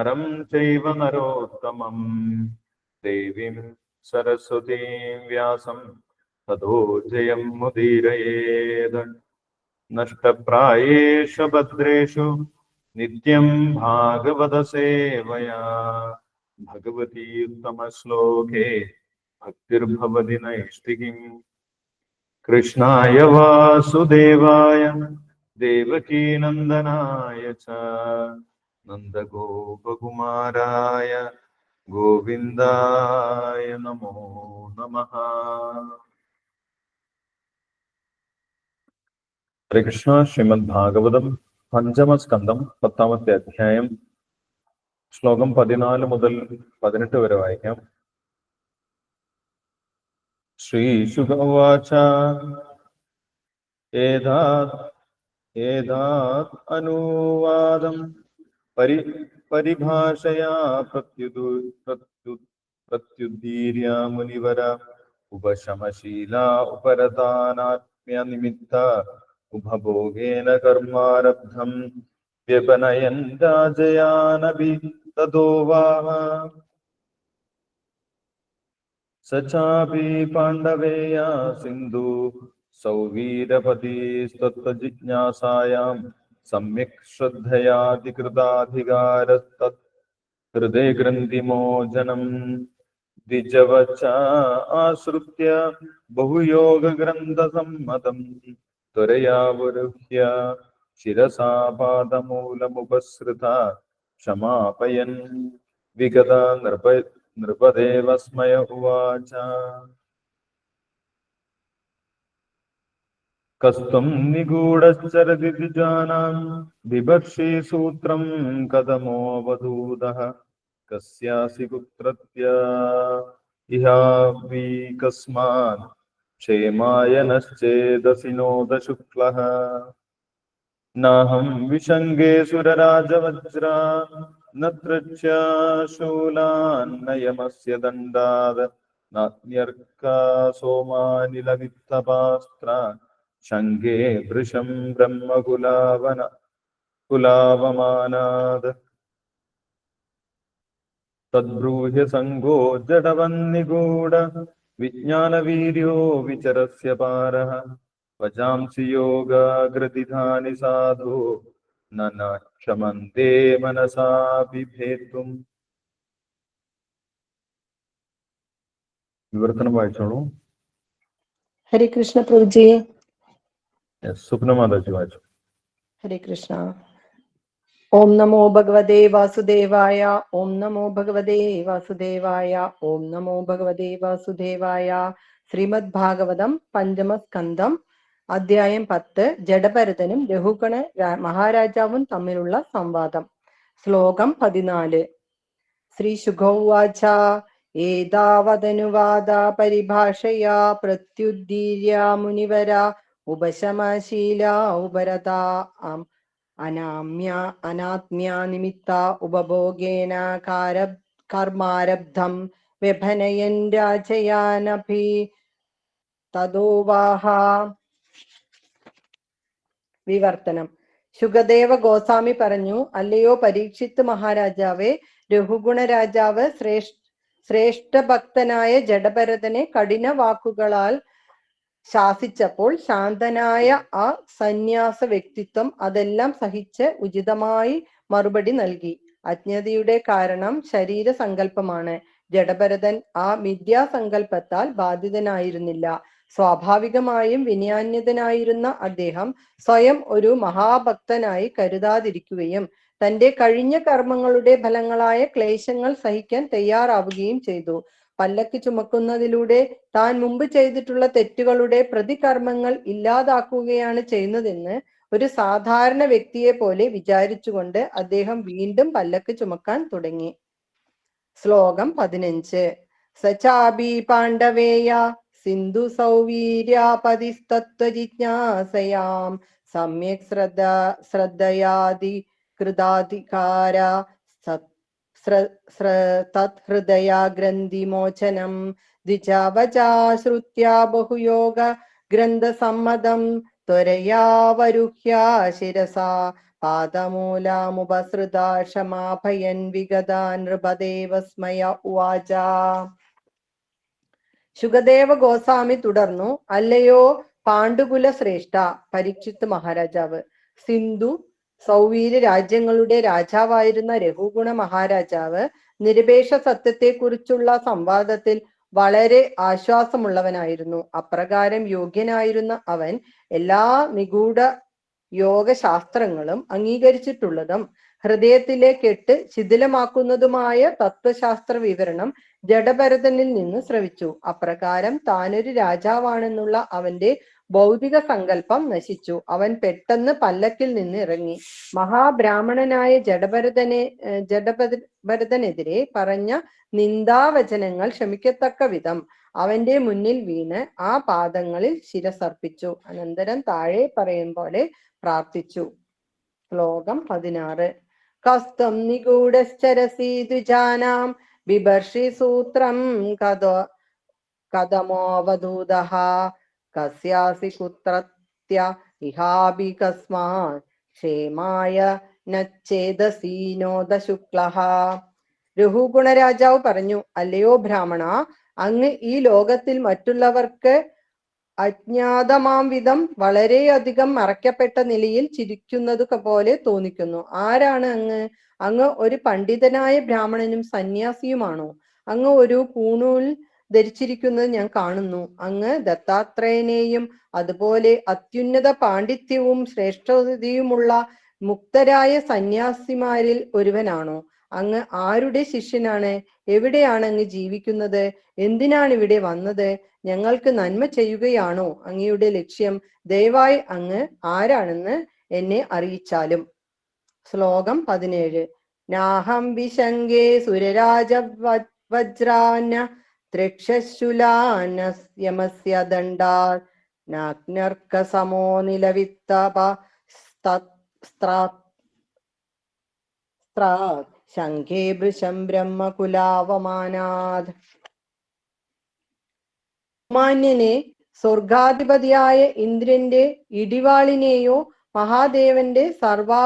नरं चैव नरोत्तमं। देवीं सरस्वतीं व्यासं ततो जयं मुदीरयेद्। नष्टप्रायेषु भद्रेषु नित्यं भागवतसेवया। भगवती उत्तमश्लोके भक्तिर्भवति नैष्टिकीम् कृष्णाय वासुदेवाय, देवकीनन्दनाय च। നന്ദഗോപകുമാരായ ഗോവിന്ദായ നമോ നമ. ഹരികൃഷ്ണ ശ്രീമദ് ഭാഗവതം പഞ്ചമസ്കന്ധം പത്താമത്തെ അധ്യായം ശ്ലോകം പതിനാല് മുതൽ പതിനെട്ട് വരെ വായിക്കാം. ശ്രീശുഗവാച ഏതാത് ഏതാത് അനുവാദം परि, परिभाषया प्रत्युदु, प्रत्यु प्रत्युदीर्या मुनिवर, उपशमशीला उपरदानात्म्यनिमित्ता उपभोगेन कर्मारब्धम्, व्यपनयन् राजयानपि ततो तदोवाह स चापि पाण्डवेया सिन्धु सौवीरपतिस्तत्त्वजिज्ञासायाम् സമ്യക് ശ്രദ്ധയാധികൃതാധികാരസ്തത് ഹൃദയഗ്രന്ഥിമോചനം ദ്വിജവച്ച ആശ്രിത്യ ബഹുയോഗഗ്രന്ഥസമ്മതം ത്വരയാവരുഹ്യ ശിരസാപാദമൂലമുപസൃത ക്ഷമാപയൻ വിഗത നൃപ നൃപദേവസ്മയ ഉവാച कस्त्वं निगूढश्चरति द्विजानां बिभर्षि सूत्रं कथमोऽवधूतः कस्यासि कुत्रत्य इहाविकस्मात् क्षेमाय नश्चेदसि नोदशुक्लः। नाहं विशङ्गे सुरराजवज्रा न तृच्य शूलान्नयमस्य दण्डात् नान्यर्का सोमानिलवित्तपास्त्र ശങ്കേ ദൃശം ബ്രഹ്മകുലാവന കുലാവമാനാത്. തദ്ബ്രൂഹ്യ സംഘോ ജഡവന്നിഗൂഢ വിജ്ഞാനവീര്യോ വിചരസ്യ പാര. വജാംസി യോഗാഗ്രതിധാനി സാധു നക്ഷമന്തേ മനസാ വിഭേത്തും. വിവർത്തനം വായിച്ചോളൂ. ഹരികൃഷ്ണ പ്രഭുജിയെ മാതാജി വായിച്ചു ഹരേ കൃഷ്ണ ഓം നമോ ഭഗവതേ വാസുദേവായ ഓം നമോ ഭഗവതേ വാസുദേവായ ഓം നമോ ഭഗവതേ വാസുദേവായ ശ്രീമദ് ഭാഗവതം പഞ്ചമസ്കന്ധം അധ്യായം പത്ത് ജഡഭരതനും രഘുഗണ മഹാരാജാവും തമ്മിലുള്ള സംവാദം ശ്ലോകം പതിനാല് ശ്രീ ശുഖോവാച ഏതാവതനുവാദ പരിഭാഷയാ പ്രത്യുദ്ധീര്യ മുനിവര ഉപശമശീല ഉപരത അനാമ്യ അനാത്മ്യ നിമിത്ത ഉപഭോഗേന കർമാരബ്ധം വ്യഭനയൻ രാജയാനഭി തദോവാഹ വിവർത്തനം. ശുഗദേവ ഗോസ്വാമി പറഞ്ഞു അല്ലയോ പരീക്ഷിത്ത് മഹാരാജാവേ രഘുഗുണ രാജാവ് ശ്രേഷ്ഠ ശ്രേഷ്ഠ ഭക്തനായ ജഡഭരതനെ കഠിന വാക്കുകളാൽ ശാസിച്ചപ്പോൾ ശാന്തനായ ആ സന്യാസ വ്യക്തിത്വം അതെല്ലാം സഹിച്ച് ഉചിതമായി മറുപടി നൽകി. അജ്ഞതയുടെ കാരണം ശരീര സങ്കല്പമാണ് ജഡഭരതൻ ആ മിഥ്യാസങ്കല്പത്താൽ ബാധിതനായിരുന്നില്ല. സ്വാഭാവികമായും വിനയാന്യതനായിരുന്ന അദ്ദേഹം സ്വയം ഒരു മഹാഭക്തനായി കരുതാതിരിക്കുകയും തന്റെ കഴിഞ്ഞ കർമ്മങ്ങളുടെ ഫലങ്ങളായ ക്ലേശങ്ങൾ സഹിക്കാൻ തയ്യാറാവുകയും ചെയ്തു. പല്ലക്ക് ചുമക്കുന്നതിലൂടെ താൻ മുമ്പ് ചെയ്തിട്ടുള്ള തെറ്റുകളുടെ പ്രതികർമ്മങ്ങൾ ഇല്ലാതാക്കുകയാണ് ചെയ്യുന്നതെന്ന് ഒരു സാധാരണ വ്യക്തിയെ പോലെ വിചാരിച്ചുകൊണ്ട് അദ്ദേഹം വീണ്ടും പല്ലക്ക് ചുമക്കാൻ തുടങ്ങി. ശ്ലോകം പതിനഞ്ച്. സചാബി പാണ്ഡവേയ സിന്ധു സൗവീര്യാപതിസ്തത്വജിജ്ഞാസയാം. സമ്യക് ശ്രദ്ധ ശ്രദ്ധയാദി കൃതാധികാര തത്ഹൃദയാ ഗ്രന്ഥിമോചനം ദ്വിജവചാശ്രുത്യ ബഹുയോഗ ഗ്രന്ഥസമ്മതം ത്വരയാ വരുഹ്യ ശിരസാ പാദമൂലാമുപസൃതാ ക്ഷമാഭയൻ വിഗതാ നൃപദേവസ്മയ ഉവാച ശുഗദേവ ഗോസ്വാമി തുടർന്നു അല്ലയോ പാണ്ഡുകുല ശ്രേഷ്ഠ പരീക്ഷിത് മഹാരാജാവ് സിന്ധു സൗവീര്യ രാജ്യങ്ങളുടെ രാജാവായിരുന്ന രഘുഗുണ മഹാരാജാവ് നിരപേക്ഷ സത്യത്തെക്കുറിച്ചുള്ള സംവാദത്തിൽ വളരെ ആശ്വാസമുള്ളവനായിരുന്നു. അപ്രകാരം യോഗ്യനായിരുന്ന അവൻ എല്ലാ നിഗൂഢ യോഗശാസ്ത്രങ്ങളും അംഗീകരിച്ചിട്ടുള്ളതും ഹൃദയത്തിലെ കെട്ട് ശിഥിലമാക്കുന്നതുമായ തത്വശാസ്ത്ര വിവരണം ജഡഭരതനിൽ നിന്ന് ശ്രവിച്ചു. അപ്രകാരം താനൊരു രാജാവാണെന്നുള്ള അവന്റെ ഭൗതിക സങ്കല്പം നശിച്ചു. അവൻ പെട്ടെന്ന് പല്ലക്കിൽ നിന്ന് ഇറങ്ങി. മഹാബ്രാഹ്മണനായ ജഡഭരതനെ ജഡഭരതനെതിരെ പറഞ്ഞ നിന്ദാവചനങ്ങൾ ക്ഷമിക്കത്തക്ക വിധം അവന്റെ മുന്നിൽ വീണ് ആ പാദങ്ങളിൽ ശിരസർപ്പിച്ചു. അനന്തരം താഴെ പറയും പോലെ പ്രാർത്ഥിച്ചു. ശ്ലോകം പതിനാറ്. കസ്തം നിഗൂഢശ്ചരസി ദ്വിജാനാം സൂത്രം കഥ കഥമോവധൂത കസ്യാസി കുത്രത്യ ഇഹാബി കസ്മാ ക്ഷേമായ നച്ചേദസീനോദ ശുക്ല രഘുഗുണരാജാവ് പറഞ്ഞു അല്ലയോ ബ്രാഹ്മണ അങ്ങ് ഈ ലോകത്തിൽ മറ്റുള്ളവർക്ക് അജ്ഞാതമാം വിധം വളരെയധികം മറയ്ക്കപ്പെട്ട നിലയിൽ ചിരിക്കുന്നത് പോലെ തോന്നിക്കുന്നു. ആരാണ് അങ്ങ്? അങ്ങ് ഒരു പണ്ഡിതനായ ബ്രാഹ്മണനും സന്യാസിയുമാണോ? അങ്ങ് ഒരു പൂണൂൽ ധരിച്ചിരിക്കുന്നത് ഞാൻ കാണുന്നു. അങ്ങ് ദത്താത്രേയനെയും അതുപോലെ അത്യുന്നത പാണ്ഡിത്യവും ശ്രേഷ്ഠതയുമുള്ള മുക്തരായ സന്യാസിമാരിൽ ഒരുവനാണോ? അങ്ങ് ആരുടെ ശിഷ്യനാണ്? എവിടെയാണ് അങ്ങ് ജീവിക്കുന്നത്? എന്തിനാണ് ഇവിടെ വന്നത്? ഞങ്ങൾക്ക് നന്മ ചെയ്യുകയാണോ? അങ്ങയുടെ ലക്ഷ്യം. ദയവായി അങ്ങ് ആരാണെന്ന് എന്നെ അറിയിച്ചാലും. ശ്ലോകം പതിനേഴ്. നാഹം വിശങ്കേ സുരരാജ വജ്രാന ത്രക്ഷശുലാനസ്യമസ്യ ദണ്ഡാ നാഗ്നർക്ക സമോ നിലവിത്തപ ശംഖേ ഭൃശം ബ്രഹ്മകുലാവമാനാത് മാന്യനെ സ്വർഗാധിപതിയായ ഇന്ദ്രന്റെ ഇടിവാളിനെയോ മഹാദേവന്റെ സർവാ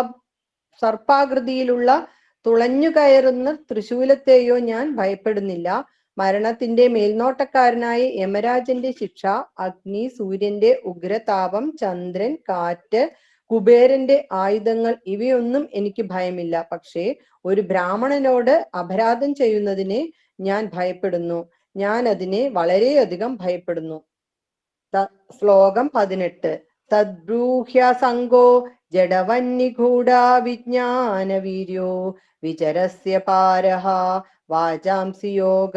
സർപ്പാകൃതിയിലുള്ള തുളഞ്ഞു കയറുന്ന തൃശൂലത്തെയോ ഞാൻ ഭയപ്പെടുന്നില്ല. മരണത്തിന്റെ മേൽനോട്ടക്കാരനായ യമരാജന്റെ ശിക്ഷ അഗ്നി സൂര്യന്റെ ഉഗ്രതാപം ചന്ദ്രൻ കാറ്റ് കുബേരന്റെ ആയുധങ്ങൾ ഇവയൊന്നും എനിക്ക് ഭയമില്ല. പക്ഷേ ഒരു ബ്രാഹ്മണനോട് അപരാധം ചെയ്യുന്നതിനെ ഞാൻ ഭയപ്പെടുന്നു. ഞാൻ അതിനെ വളരെയധികം ഭയപ്പെടുന്നു. ശ്ലോകം പതിനെട്ട്. തദ്ബ്രൂഹ്യ സംഘോ ജഡവന്നിഗൂഢ വിജ്ഞാന വീര്യോ വിചരസ്യ പാരഹ വാചാംസി യോഗ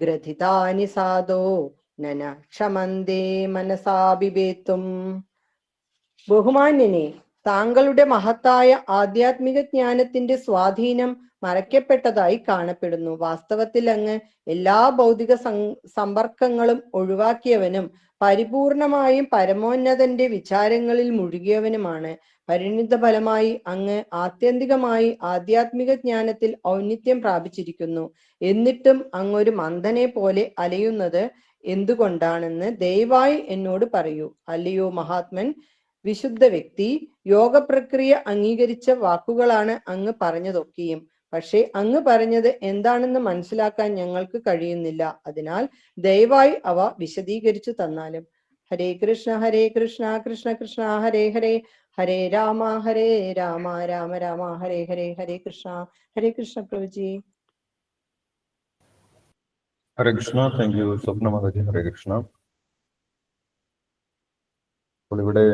ഗ്രഥിതാനി സാധോ നന ക്ഷമന്തേ മനസാഭിവേത്തും ബഹുമാന്യനെ താങ്കളുടെ മഹത്തായ ആധ്യാത്മിക ജ്ഞാനത്തിന്റെ സ്വാധീനം മറയ്ക്കപ്പെട്ടതായി കാണപ്പെടുന്നു. വാസ്തവത്തിൽ അങ്ങ് എല്ലാ ഭൗതിക സമ്പർക്കങ്ങളും ഒഴിവാക്കിയവനും പരിപൂർണമായും പരമോന്നതന്റെ വിചാരങ്ങളിൽ മുഴുകിയവനുമാണ്. പരിണിത ഫലമായി അങ്ങ് ആത്യന്തികമായി ആധ്യാത്മിക ജ്ഞാനത്തിൽ ഔന്നിത്യം പ്രാപിച്ചിരിക്കുന്നു. എന്നിട്ടും അങ്ങൊരു മന്ദനെ പോലെ അലയുന്നത് എന്തുകൊണ്ടാണെന്ന് ദയവായി എന്നോട് പറയൂ. അല്ലയോ മഹാത്മൻ? വിശുദ്ധ വ്യക്തി യോഗ പ്രക്രിയ അംഗീകരിച്ച വാക്കുകളാണ് അങ്ങ് പറഞ്ഞതൊക്കെയും. പക്ഷേ അങ്ങ് പറഞ്ഞത് എന്താണെന്ന് മനസ്സിലാക്കാൻ ഞങ്ങൾക്ക് കഴിയുന്നില്ല. അതിനാൽ ദയവായി അവ വിശദീകരിച്ചു തന്നാലും. ഹരേ കൃഷ്ണ ഹരേ കൃഷ്ണ കൃഷ്ണ കൃഷ്ണ ഹരേ ഹരേ. ഹരേ രാമ ഹരേ രാമ രാമ രാമ. ഹരേ ഹരേ ഹരേ കൃഷ്ണ. ഹരേ കൃഷ്ണ പ്രഭുജി. ഹരേ കൃഷ്ണ. Thank you Swapna Mataji. ഹരേ കൃഷ്ണ. അപ്പോൾ ഇവിടെ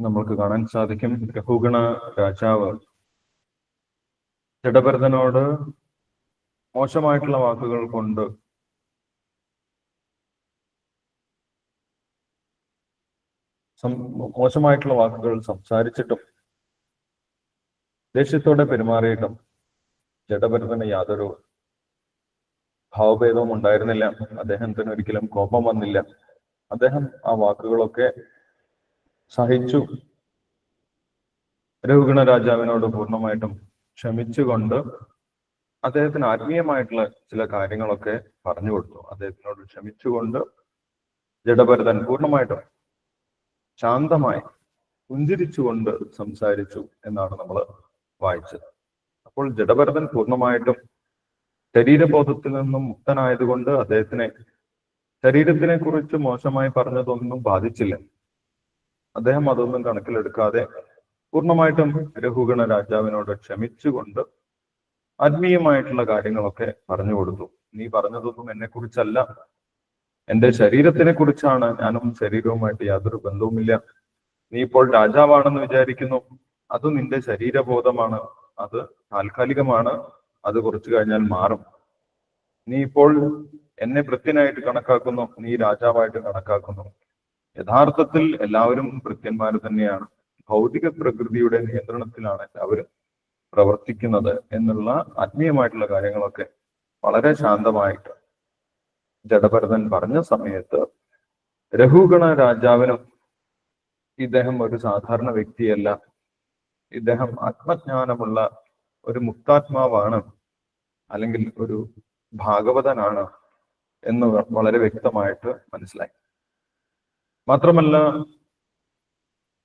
നമ്മൾക്ക് കാണാൻ സാധിക്കും. രഘുഗണ രാജാവ് ജഡഭരതനോട് മോശമായിട്ടുള്ള വാക്കുകൾ കൊണ്ട് മോശമായിട്ടുള്ള വാക്കുകൾ സംസാരിച്ചിട്ടും ദേഷ്യത്തോടെ പെരുമാറിയിട്ടും ജഡഭരതന് യാതൊരു ഭാവഭേദവും ഉണ്ടായിരുന്നില്ല. അദ്ദേഹത്തിന് ഒരിക്കലും കോപം വന്നില്ല. അദ്ദേഹം ആ വാക്കുകളൊക്കെ സഹിച്ചു. രഘുഗണ രാജാവിനോട് പൂർണമായിട്ടും ക്ഷമിച്ചുകൊണ്ട് അദ്ദേഹത്തിന് ആത്മീയമായിട്ടുള്ള ചില കാര്യങ്ങളൊക്കെ പറഞ്ഞു കൊടുത്തു. അദ്ദേഹത്തിനോട് ക്ഷമിച്ചുകൊണ്ട് ജഡഭരതൻ പൂർണമായിട്ടും ശാന്തമായി പുഞ്ചിരിച്ചുകൊണ്ട് സംസാരിച്ചു എന്നാണ് നമ്മൾ വായിച്ചത്. അപ്പോൾ ജഡഭരതൻ പൂർണമായിട്ടും ശരീരബോധത്തിൽ നിന്നും മുക്തനായതുകൊണ്ട് അദ്ദേഹത്തിനെ ശരീരത്തിനെ കുറിച്ച് മോശമായി പറഞ്ഞതൊന്നും ബാധിച്ചില്ല. അദ്ദേഹം അതൊന്നും കണക്കിലെടുക്കാതെ പൂർണമായിട്ടും രഘുഗണ രാജാവിനോട് ക്ഷമിച്ചുകൊണ്ട് ആത്മീയമായിട്ടുള്ള കാര്യങ്ങളൊക്കെ പറഞ്ഞു കൊടുത്തു. നീ പറഞ്ഞതൊന്നും എന്നെ കുറിച്ചല്ല. എന്റെ ശരീരത്തിനെ കുറിച്ചാണ് ഞാനും ശരീരവുമായിട്ട് യാതൊരു ബന്ധവുമില്ല. നീ ഇപ്പോൾ രാജാവാണെന്ന് വിചാരിക്കുന്നു. അത് നിന്റെ ശരീരബോധമാണ്. അത് താൽക്കാലികമാണ്. അത് കുറച്ചു കഴിഞ്ഞാൽ മാറും. നീ ഇപ്പോൾ എന്നെ വൃത്യനായിട്ട് കണക്കാക്കുന്നു. നീ രാജാവായിട്ട് കണക്കാക്കുന്നു. യഥാർത്ഥത്തിൽ എല്ലാവരും വൃത്യന്മാർ തന്നെയാണ്. ഭൗതിക പ്രകൃതിയുടെ നിയന്ത്രണത്തിലാണ് എല്ലാവരും പ്രവർത്തിക്കുന്നത് എന്നുള്ള ആത്മീയമായിട്ടുള്ള കാര്യങ്ങളൊക്കെ വളരെ ശാന്തമായിട്ട് ജഡഭരതൻ പറഞ്ഞ സമയത്ത് രഘുഗണ രാജാവിനും ഇദ്ദേഹം ഒരു സാധാരണ വ്യക്തിയല്ല. ഇദ്ദേഹം ആത്മജ്ഞാനമുള്ള ഒരു മുക്താത്മാവാണ് അല്ലെങ്കിൽ ഒരു ഭാഗവതനാണ് എന്ന് വളരെ വ്യക്തമായിട്ട് മനസ്സിലായി. മാത്രമല്ല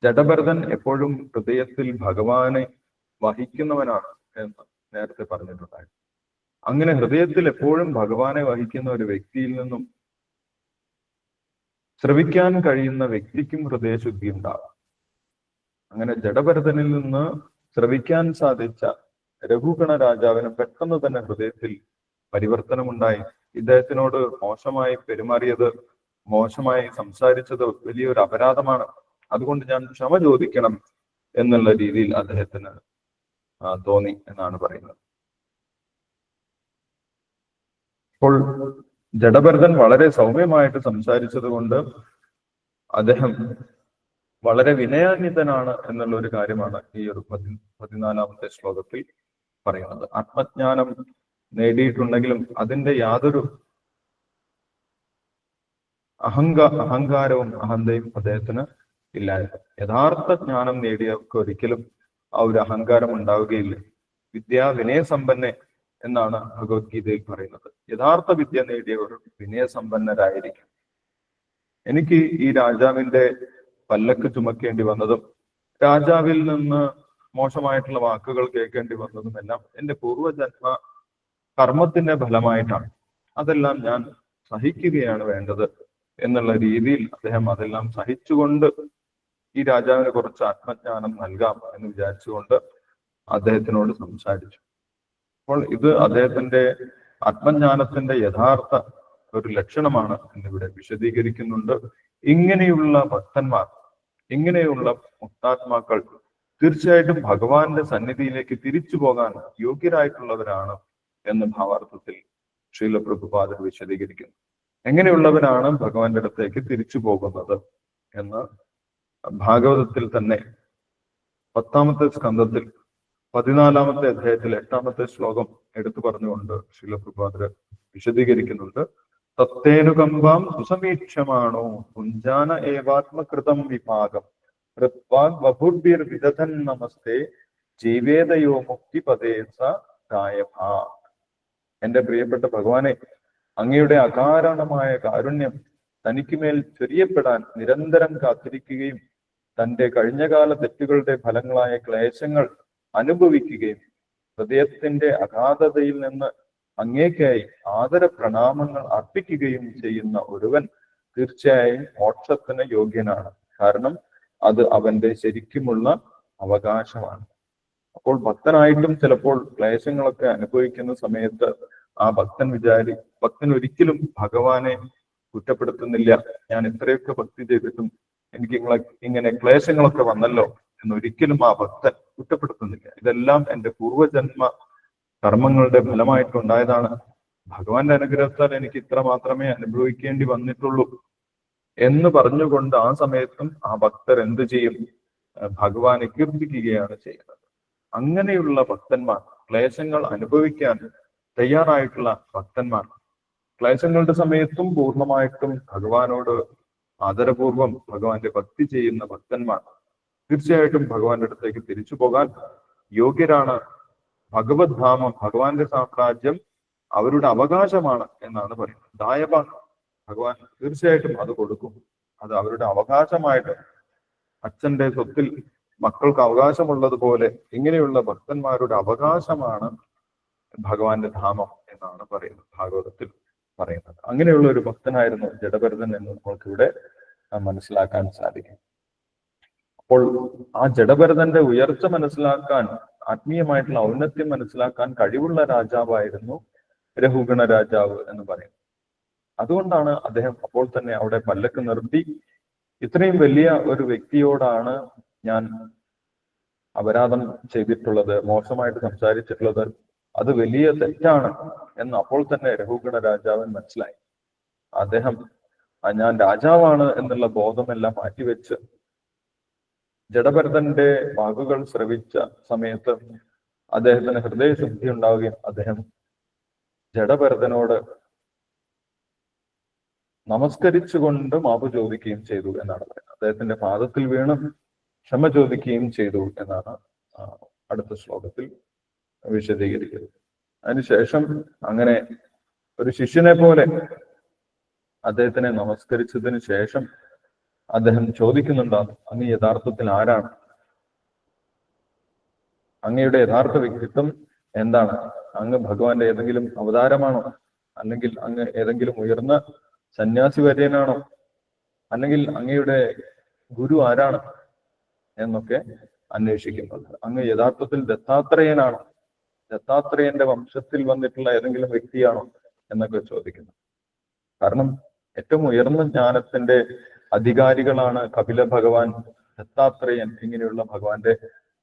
ജഡഭരതൻ എപ്പോഴും ഹൃദയത്തിൽ ഭഗവാനെ വഹിക്കുന്നവനാണ് എന്ന് നേരത്തെ പറഞ്ഞിട്ടുണ്ടായിരുന്നു. അങ്ങനെ ഹൃദയത്തിൽ എപ്പോഴും ഭഗവാനെ വഹിക്കുന്ന ഒരു വ്യക്തിയിൽ നിന്നും ശ്രവിക്കാൻ കഴിയുന്ന വ്യക്തിക്കും ഹൃദയശുദ്ധി ഉണ്ടാകും അങ്ങനെ ജഡഭരതനിൽ നിന്ന് ശ്രവിക്കാൻ സാധിച്ച രഘുഗണ രാജാവിന് പെട്ടെന്ന് തന്നെ ഹൃദയത്തിൽ പരിവർത്തനമുണ്ടായി. ഇദ്ദേഹത്തിനോട് മോശമായി പെരുമാറിയത് മോശമായി സംസാരിച്ചത് വലിയൊരു അപരാധമാണ്. അതുകൊണ്ട് ഞാൻ ക്ഷമ ചോദിക്കണം എന്നുള്ള രീതിയിൽ അദ്ദേഹത്തിന് തോന്നി എന്നാണ് പറയുന്നത്. അപ്പോൾ ജഡഭരതൻ വളരെ സൗമ്യമായിട്ട് സംസാരിച്ചത് കൊണ്ട് അദ്ദേഹം വളരെ വിനയാന്വിതനാണ് എന്നുള്ള ഒരു കാര്യമാണ് ഈ ഒരു പതി പതിനാലാമത്തെ ശ്ലോകത്തിൽ പറയുന്നത്. ആത്മജ്ഞാനം നേടിയിട്ടുണ്ടെങ്കിലും അതിന്റെ യാതൊരു അഹങ്ക അഹങ്കാരവും അഹന്തയും അദ്ദേഹത്തിന് ഇല്ലായിരുന്നു യഥാർത്ഥ ജ്ഞാനം നേടിയവർക്ക് ഒരിക്കലും ആ ഒരു അഹങ്കാരം ഉണ്ടാവുകയില്ല. വിദ്യാ വിനയസമ്പന്നെ എന്നാണ് ഭഗവത്ഗീതയിൽ പറയുന്നത്. യഥാർത്ഥ വിദ്യ നേടിയവർ വിനയസമ്പന്നരായിരിക്കും എനിക്ക് ഈ രാജാവിന്റെ പല്ലക്ക് ചുമക്കേണ്ടി വന്നതും രാജാവിൽ നിന്ന് മോശമായിട്ടുള്ള വാക്കുകൾ കേൾക്കേണ്ടി വന്നതും എല്ലാം എന്റെ പൂർവജന്മ കർമ്മത്തിന്റെ ഫലമായിട്ടാണ്. അതെല്ലാം ഞാൻ സഹിക്കുകയാണ് വേണ്ടത് എന്നുള്ള രീതിയിൽ അദ്ദേഹം അതെല്ലാം സഹിച്ചുകൊണ്ട് ഈ രാജാവിന് കുറച്ച് ആത്മജ്ഞാനം നൽകാം എന്ന് വിചാരിച്ചുകൊണ്ട് അദ്ദേഹത്തിനോട് സംസാരിച്ചു. അപ്പോൾ ഇത് അദ്ദേഹത്തിന്റെ ആത്മജ്ഞാനത്തിന്റെ യഥാർത്ഥ ഒരു ലക്ഷണമാണ് എന്നിവിടെ വിശദീകരിക്കുന്നുണ്ട്. ഇങ്ങനെയുള്ള ഭക്തന്മാർ ഇങ്ങനെയുള്ള മുക്താത്മാക്കൾ തീർച്ചയായിട്ടും ഭഗവാന്റെ സന്നിധിയിലേക്ക് തിരിച്ചു പോകാൻ യോഗ്യരായിട്ടുള്ളവരാണ് എന്ന് ഭാവാർത്ഥത്തിൽ ശ്രീല പ്രഭുപാദർ വിശദീകരിക്കുന്നു. എങ്ങനെയുള്ളവരാണ് ഭഗവാന്റെ അടുത്തേക്ക് തിരിച്ചു പോകുന്നത് എന്ന് ഭാഗവതത്തിൽ തന്നെ പത്താമത്തെ സ്കന്ധത്തിൽ പതിനാലാമത്തെ അധ്യായത്തിൽ എട്ടാമത്തെ ശ്ലോകം എടുത്തു പറഞ്ഞുകൊണ്ട് ശിലപ്രഭാതര് വിശദീകരിക്കുന്നുണ്ട്. തത്തേനുകമ്പാം സുസമീക്ഷമാണോ? പുഞ്ചാന ഏവാത്മകൃതം വിഭാഗം. കൃത്വാൻ വഭുർഭിർ വിദധൻ നമസ്തേ. ജീവേദയോ മുക്തിപദേ സ ഗായഭ എന്റെ പ്രിയപ്പെട്ട ഭഗവാനെ അങ്ങയുടെ അകാരണമായ കാരുണ്യം തനിക്കുമേൽ ചൊരിയപ്പെടാൻ നിരന്തരം കാത്തിരിക്കുകയും തന്റെ കഴിഞ്ഞകാല തെറ്റുകളുടെ ഫലങ്ങളായ ക്ലേശങ്ങൾ അനുഭവിക്കുകയും ഹൃദയത്തിന്റെ അഗാധതയിൽ നിന്ന് അങ്ങേക്കായി ആദര പ്രണാമങ്ങൾ അർപ്പിക്കുകയും ചെയ്യുന്ന ഒരുവൻ തീർച്ചയായും മോക്ഷത്തിന് യോഗ്യനാണ്. കാരണം അത് അവന്റെ ശരിക്കുമുള്ള അവകാശമാണ്. അപ്പോൾ ഭക്തനായിട്ടും ചിലപ്പോൾ ക്ലേശങ്ങളൊക്കെ അനുഭവിക്കുന്ന സമയത്ത് ആ ഭക്തൻ വിചാരി ഭക്തൻ ഒരിക്കലും ഭഗവാനെ കുറ്റപ്പെടുത്തുന്നില്ല. ഞാൻ ഇത്രയൊക്കെ ഭക്തി ചെയ്തിട്ടും എനിക്ക് ഇങ്ങളെ ഇങ്ങനെ ക്ലേശങ്ങളൊക്കെ വന്നല്ലോ എന്നൊരിക്കലും ആ ഭക്തൻ കുറ്റപ്പെടുത്തുന്നില്ല. ഇതെല്ലാം എന്റെ പൂർവജന്മ കർമ്മങ്ങളുടെ ഫലമായിട്ടുണ്ടായതാണ്. ഭഗവാന്റെ അനുഗ്രഹത്താൽ എനിക്ക് ഇത്ര മാത്രമേ അനുഭവിക്കേണ്ടി വന്നിട്ടുള്ളൂ എന്ന് പറഞ്ഞുകൊണ്ട് ആ സമയത്തും ആ ഭക്തർ എന്ത് ചെയ്യും? ഭഗവാനെ കീർത്തിക്കുകയാണ് ചെയ്യുന്നത്. അങ്ങനെയുള്ള ഭക്തന്മാർ ക്ലേശങ്ങൾ അനുഭവിക്കാൻ തയ്യാറായിട്ടുള്ള ഭക്തന്മാർ ക്ലേശങ്ങളുടെ സമയത്തും പൂർണമായിട്ടും ഭഗവാനോട് ആദരപൂർവം ഭഗവാന്റെ ഭക്തി ചെയ്യുന്ന ഭക്തന്മാർ തീർച്ചയായിട്ടും ഭഗവാന്റെ അടുത്തേക്ക് തിരിച്ചു പോകാൻ യോഗ്യരാണ്. ഭഗവത് ധാമം ഭഗവാന്റെ സാമ്രാജ്യം അവരുടെ അവകാശമാണ് എന്നാണ് പറയുന്നത്. ദായബ ഭഗവാൻ തീർച്ചയായിട്ടും അത് കൊടുക്കും. അത് അവരുടെ അവകാശമായിട്ട് അച്ഛന്റെ സ്വത്തിൽ മക്കൾക്ക് അവകാശമുള്ളതുപോലെ ഇങ്ങനെയുള്ള ഭക്തന്മാരുടെ അവകാശമാണ് ഭഗവാന്റെ ധാമം എന്നാണ് പറയുന്നത് ഭാഗവതത്തിൽ. പറയുന്നത്. അങ്ങനെയുള്ള ഒരു ഭക്തനായിരുന്നു ജഡഭരതൻ എന്ന് നമുക്കിവിടെ മനസ്സിലാക്കാൻ സാധിക്കും. അപ്പോൾ ആ ജഡഭരതന്റെ ഉയർച്ച മനസ്സിലാക്കാൻ ആത്മീയമായിട്ടുള്ള ഔന്നത്യം മനസ്സിലാക്കാൻ കഴിവുള്ള രാജാവായിരുന്നു രഘുഗണ രാജാവ് എന്ന് പറയുന്നത് അതുകൊണ്ടാണ് അദ്ദേഹം അപ്പോൾ തന്നെ അവിടെ പല്ലക്ക് നിർത്തി. ഇത്രയും വലിയ ഒരു വ്യക്തിയോടാണ് ഞാൻ അപരാധം ചെയ്തിട്ടുള്ളത് മോശമായിട്ട് സംസാരിച്ചിട്ടുള്ളത്. അത് വലിയ തെറ്റാണ് എന്ന് അപ്പോൾ തന്നെ രഘുഗണ രാജാവൻ മനസ്സിലായി. അദ്ദേഹം ഞാൻ രാജാവാണ് എന്നുള്ള ബോധമെല്ലാം മാറ്റിവെച്ച് ജഡഭരതന്റെ വാക്കുകൾ ശ്രവിച്ച സമയത്ത് അദ്ദേഹത്തിന് ഹൃദയശുദ്ധി ഉണ്ടാവുകയും അദ്ദേഹം ജഡഭരതനോട് നമസ്കരിച്ചുകൊണ്ട് മാപ്പ് ചോദിക്കുകയും ചെയ്തു എന്നാണ് പറയുന്നത്. അദ്ദേഹത്തിന്റെ പാദത്തിൽ വീണ് ക്ഷമ ചോദിക്കുകയും ചെയ്തു എന്നാണ് അടുത്ത ശ്ലോകത്തിൽ വിശദീകരിക്കുന്നത് അതിനുശേഷം അങ്ങനെ ഒരു ശിഷ്യനെ പോലെ അദ്ദേഹത്തിനെ നമസ്കരിച്ചതിന് ശേഷം അദ്ദേഹം ചോദിക്കുന്നുണ്ട് അങ്ങ് യഥാർത്ഥത്തിൽ ആരാണ്? അങ്ങയുടെ യഥാർത്ഥ വ്യക്തിത്വം എന്താണ്? അങ്ങ് ഭഗവാന്റെ ഏതെങ്കിലും അവതാരമാണോ? അല്ലെങ്കിൽ അങ്ങ് ഏതെങ്കിലും ഉയർന്ന സന്യാസി വര്യനാണോ? അല്ലെങ്കിൽ അങ്ങയുടെ ഗുരു ആരാണ്? എന്നൊക്കെ അന്വേഷിക്കുന്നുണ്ട്. അങ്ങ് യഥാർത്ഥത്തിൽ ദത്താത്രേയനാണോ? ദത്താത്രേയന്റെ വംശത്തിൽ വന്നിട്ടുള്ള ഏതെങ്കിലും വ്യക്തിയാണോ എന്നൊക്കെ ചോദിക്കുന്നു. കാരണം ഏറ്റവും ഉയർന്ന ജ്ഞാനത്തിന്റെ അധികാരികളാണ് കപില ഭഗവാൻ ദത്താത്രേയൻ ഇങ്ങനെയുള്ള ഭഗവാന്റെ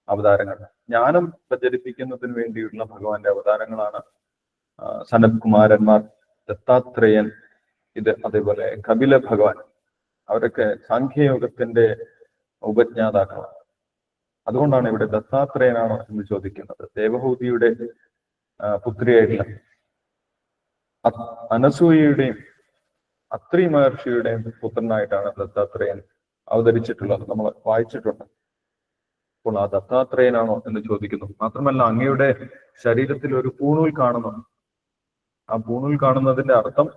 അവതാരങ്ങൾ. ജ്ഞാനം പ്രചരിപ്പിക്കുന്നതിന് വേണ്ടിയുള്ള ഭഗവാന്റെ അവതാരങ്ങളാണ് സനത് കുമാരന്മാർ ദത്താത്രേയൻ ഇത് അതേപോലെ കപില ഭഗവാൻ. അവരൊക്കെ സാഖ്യയോഗത്തിന്റെ ഉപജ്ഞാതാക്കളാണ്. അതുകൊണ്ടാണ് ഇവിടെ ദത്താത്രേയനാണോ എന്ന് ചോദിക്കുന്നത്. ദേവഹൂതിയുടെ പുത്രിയായിട്ട് അനസൂയയുടെയും അത്രി മഹർഷിയുടെയും പുത്രനായിട്ടാണ് ദത്താത്രേയൻ അവതരിച്ചിട്ടുള്ളത്. നമ്മൾ വായിച്ചിട്ടുണ്ട്. അപ്പോൾ ആ ദത്താത്രേയനാണോ എന്ന് ചോദിക്കുന്നു. മാത്രമല്ല അങ്ങയുടെ ശരീരത്തിൽ ഒരു പൂണൂൽ കാണുന്നു ആ പൂണൂൽ കാണുന്നതിന്റെ അർത്ഥം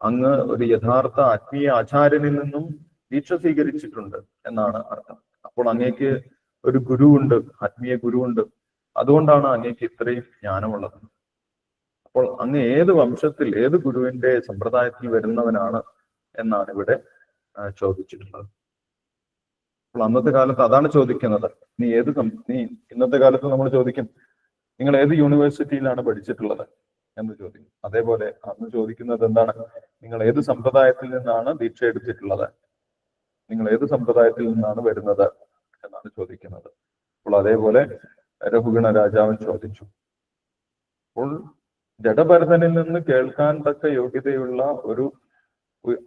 അങ്ങ് ഒരു യഥാർത്ഥ ആത്മീയ ആചാര്യനിൽ നിന്നും ദീക്ഷ സ്വീകരിച്ചിട്ടുണ്ട് എന്നാണ് അർത്ഥം. അപ്പോൾ അങ്ങേക്ക് ഒരു ഗുരുവുണ്ട് ആത്മീയ ഗുരുവുണ്ട്. അതുകൊണ്ടാണ് അങ്ങേക്ക് ഇത്രയും ജ്ഞാനമുള്ളത്. അപ്പോൾ അങ്ങ് ഏത് വംശത്തിൽ ഏത് ഗുരുവിന്റെ സമ്പ്രദായത്തിൽ വരുന്നവനാണ് എന്നാണ് ഇവിടെ ചോദിച്ചിട്ടുള്ളത്. അപ്പോൾ അന്നത്തെ കാലത്ത് അതാണ് ചോദിക്കുന്നത്. നീ ഏത് നീ ഇന്നത്തെ കാലത്ത് നമ്മൾ ചോദിക്കും നിങ്ങൾ ഏത് യൂണിവേഴ്സിറ്റിയിലാണ് പഠിച്ചിട്ടുള്ളത്? എന്ന് ചോദിക്കും. അതേപോലെ അന്ന് ചോദിക്കുന്നത് എന്താണ്? നിങ്ങൾ ഏത് സമ്പ്രദായത്തിൽ നിന്നാണ് ദീക്ഷ എടുത്തിട്ടുള്ളത് നിങ്ങൾ ഏത് സമ്പ്രദായത്തിൽ നിന്നാണ് വരുന്നത്? എന്നാണ് ചോദിക്കുന്നത്. അപ്പോൾ അതേപോലെ രഘുഗണ രാജാവൻ ചോദിച്ചു. അപ്പോൾ ജഡഭരതനിൽ നിന്ന് കേൾക്കാൻ തക്ക യോഗ്യതയുള്ള ഒരു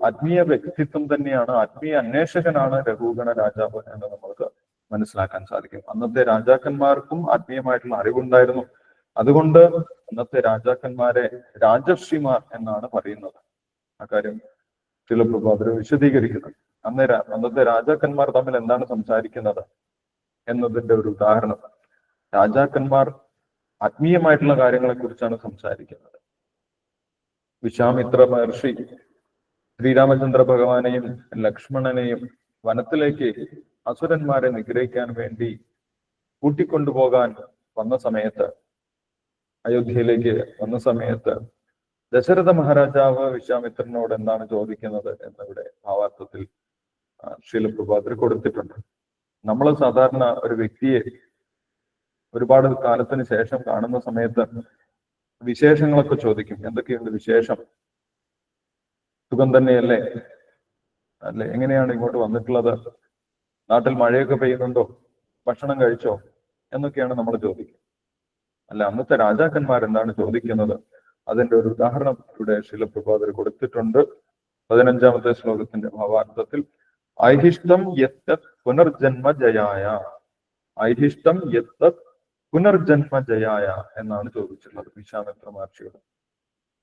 ആത്മീയ വ്യക്തിത്വം തന്നെയാണ് ആത്മീയ അന്വേഷകനാണ് രഘുഗണ രാജാവ് എന്ന് നമുക്ക് മനസ്സിലാക്കാൻ സാധിക്കും. അന്നത്തെ രാജാക്കന്മാർക്കും ആത്മീയമായിട്ടുള്ള അറിവുണ്ടായിരുന്നു. അതുകൊണ്ട് അന്നത്തെ രാജാക്കന്മാരെ രാജർഷിമാർ എന്നാണ് പറയുന്നത്. ആ കാര്യം ചില പ്രഭാതർ വിശദീകരിക്കുന്നത് അന്ന് അന്നത്തെ രാജാക്കന്മാർ തമ്മിൽ എന്താണ് സംസാരിക്കുന്നത് എന്നതിന്റെ ഒരു ഉദാഹരണം. രാജാക്കന്മാർ ആത്മീയമായിട്ടുള്ള കാര്യങ്ങളെ കുറിച്ചാണ് സംസാരിക്കുന്നത്. വിശ്വാമിത്ര മഹർഷി ശ്രീരാമചന്ദ്ര ഭഗവാനെയും ലക്ഷ്മണനെയും വനത്തിലേക്ക് അസുരന്മാരെ നിഗ്രഹിക്കാൻ വേണ്ടി കൂട്ടിക്കൊണ്ടുപോകാൻ വന്ന സമയത്ത് അയോധ്യയിലേക്ക് വന്ന സമയത്ത് ദശരഥ മഹാരാജാവ് വിശ്വാമിത്രനോട് എന്താണ് ചോദിക്കുന്നത് എന്നിവിടെ ഭാവാർത്ഥത്തിൽ ശീലപ്രഭാതർ കൊടുത്തിട്ടുണ്ട്. നമ്മൾ സാധാരണ ഒരു വ്യക്തിയെ ഒരുപാട് കാലത്തിന് ശേഷം കാണുന്ന സമയത്ത് വിശേഷങ്ങളൊക്കെ ചോദിക്കും. എന്തൊക്കെയുണ്ട് വിശേഷം? സുഖം തന്നെയല്ലേ? അല്ലെ? എങ്ങനെയാണ് ഇങ്ങോട്ട് വന്നിട്ടുള്ളത്? നാട്ടിൽ മഴയൊക്കെ പെയ്യുന്നുണ്ടോ? ഭക്ഷണം കഴിച്ചോ? എന്നൊക്കെയാണ് നമ്മൾ ചോദിക്കുക അല്ല അന്നത്തെ രാജാക്കന്മാർ എന്താണ് ചോദിക്കുന്നത്? അതിന്റെ ഒരു ഉദാഹരണം ഇവിടെ ശിലപ്രഭാതർ കൊടുത്തിട്ടുണ്ട്. പതിനഞ്ചാമത്തെ ശ്ലോകത്തിന്റെ ഭാവാർത്ഥത്തിൽ ഐഹിഷ്ടം യത്ത പുനർജന്മ ജയായ. ഐഹിഷ്ടം യത്ത പുനർജന്മ ജയായ എന്നാണ് ചോദിച്ചിട്ടുള്ളത് വിശ്വാമിത്ര മഹർഷിയോട്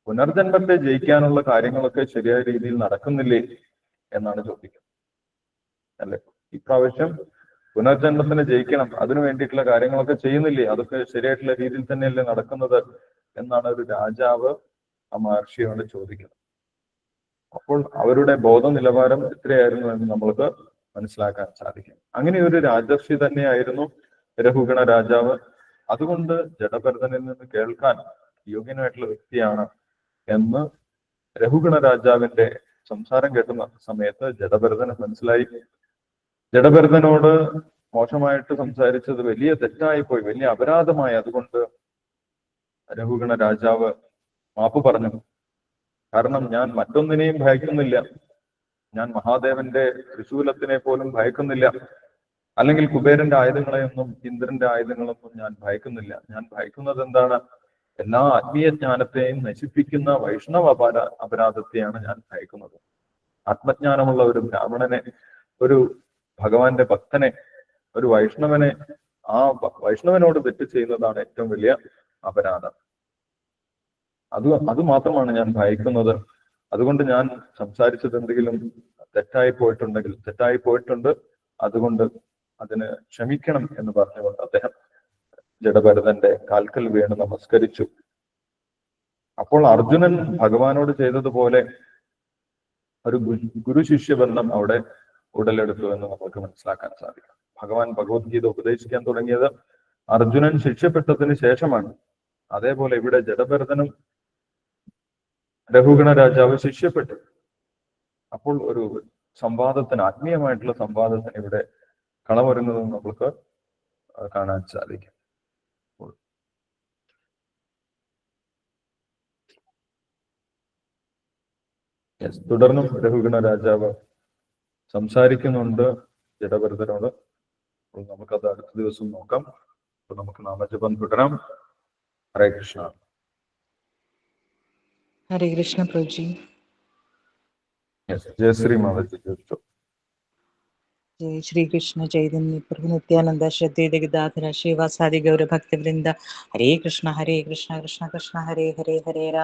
പുനർജന്മത്തെ ജയിക്കാനുള്ള കാര്യങ്ങളൊക്കെ ശരിയായ രീതിയിൽ നടക്കുന്നില്ലേ എന്നാണ് ചോദിക്കുന്നത്. അല്ലെ? ഇപ്രാവശ്യം പുനർജന്മത്തിന് ജയിക്കണം അതിനു വേണ്ടിയിട്ടുള്ള കാര്യങ്ങളൊക്കെ ചെയ്യുന്നില്ലേ അതൊക്കെ ശരിയായിട്ടുള്ള രീതിയിൽ തന്നെയല്ലേ നടക്കുന്നത് എന്നാണ് ഒരു രാജാവ് ആ മഹർഷിയോട് ചോദിക്കുന്നത്. അപ്പോൾ അവരുടെ ബോധ നിലവാരം എത്രയായിരുന്നു എന്ന് നമ്മൾക്ക് മനസ്സിലാക്കാൻ സാധിക്കും. അങ്ങനെ ഒരു രാജർഷി തന്നെയായിരുന്നു രഘുഗണ രാജാവ്. അതുകൊണ്ട് ജഡഭരതനിൽ നിന്ന് കേൾക്കാൻ യോഗ്യനായിട്ടുള്ള വ്യക്തിയാണ് എന്ന് രഘുഗണ രാജാവിന്റെ സംസാരം കേട്ടുന്ന സമയത്ത് ജഡഭരതന് മനസ്സിലായി. ജഡഭരതനോട് മോശമായിട്ട് സംസാരിച്ചത് വലിയ തെറ്റായി പോയി വലിയ അപരാധമായി. അതുകൊണ്ട് രഘുഗണ രാജാവ് മാപ്പ് പറഞ്ഞു. കാരണം ഞാൻ മറ്റൊന്നിനെയും ഭയക്കുന്നില്ല. ഞാൻ മഹാദേവന്റെ ത്രിശൂലത്തിനെ പോലും ഭയക്കുന്നില്ല. അല്ലെങ്കിൽ കുബേരന്റെ ആയുധങ്ങളെയൊന്നും ഇന്ദ്രന്റെ ആയുധങ്ങളൊന്നും ഞാൻ ഭയക്കുന്നില്ല. ഞാൻ ഭയക്കുന്നത് എന്താണ്? എല്ലാ ആത്മീയ ജ്ഞാനത്തെയും നശിപ്പിക്കുന്ന വൈഷ്ണവ അപരാ അപരാധത്തെയാണ് ഞാൻ ഭയക്കുന്നത്. ആത്മജ്ഞാനമുള്ള ഒരു ബ്രാഹ്മണനെ ഒരു ഭഗവാന്റെ ഭക്തനെ ഒരു വൈഷ്ണവനെ ആ വൈഷ്ണവനോട് തെറ്റ് ചെയ്യുന്നതാണ് ഏറ്റവും വലിയ അപരാധം. അത് അത് മാത്രമാണ് ഞാൻ ഭയക്കുന്നത്. അതുകൊണ്ട് ഞാൻ സംസാരിച്ചത് എന്തെങ്കിലും തെറ്റായി പോയിട്ടുണ്ടെങ്കിൽ തെറ്റായി പോയിട്ടുണ്ട് അതുകൊണ്ട് അതിന് ക്ഷമിക്കണം എന്ന് പറഞ്ഞുകൊണ്ട് അദ്ദേഹം ജഡഭരതന്റെ കാൽക്കൽ വീണ് നമസ്കരിച്ചു. അപ്പോൾ അർജുനൻ ഭഗവാനോട് ചെയ്തതുപോലെ ഒരു ഗുരു ശിഷ്യ ബന്ധം അവിടെ ഉടലെടുത്തു എന്ന് നമുക്ക് മനസ്സിലാക്കാൻ സാധിക്കും. ഭഗവാൻ ഭഗവത്ഗീത ഉപദേശിക്കാൻ തുടങ്ങിയത് അർജുനൻ ശിക്ഷപ്പെട്ടതിന് ശേഷമാണ്. അതേപോലെ ഇവിടെ ജഡഭരതനും രഘുഗണ രാജാവ് ശിഷ്യപ്പെട്ടു. അപ്പോൾ ഒരു സംവാദത്തിന് ആത്മീയമായിട്ടുള്ള സംവാദത്തിന് ഇവിടെ കളമൊരുങ്ങുന്നത് നമ്മൾക്ക് കാണാൻ സാധിക്കും. തുടർന്നും രഘുഗണ രാജാവ് സംസാരിക്കുന്നുണ്ട് ജഡഭരതനോട് നമുക്കത് അടുത്ത ദിവസം നോക്കാം. നമുക്ക് നാമജപം തുടരാം. ഹരേ കൃഷ്ണ. हरे कृष्ण प्रभु जी जय श्री जय श्री कृष्ण चैतन्य प्रभु नित्यानंद श्रद्धे जगदाधर श्रीवासादि गौर भक्त वृंद हरे कृष्ण हरे कृष्ण कृष्ण कृष्ण हरे हरे हरे राम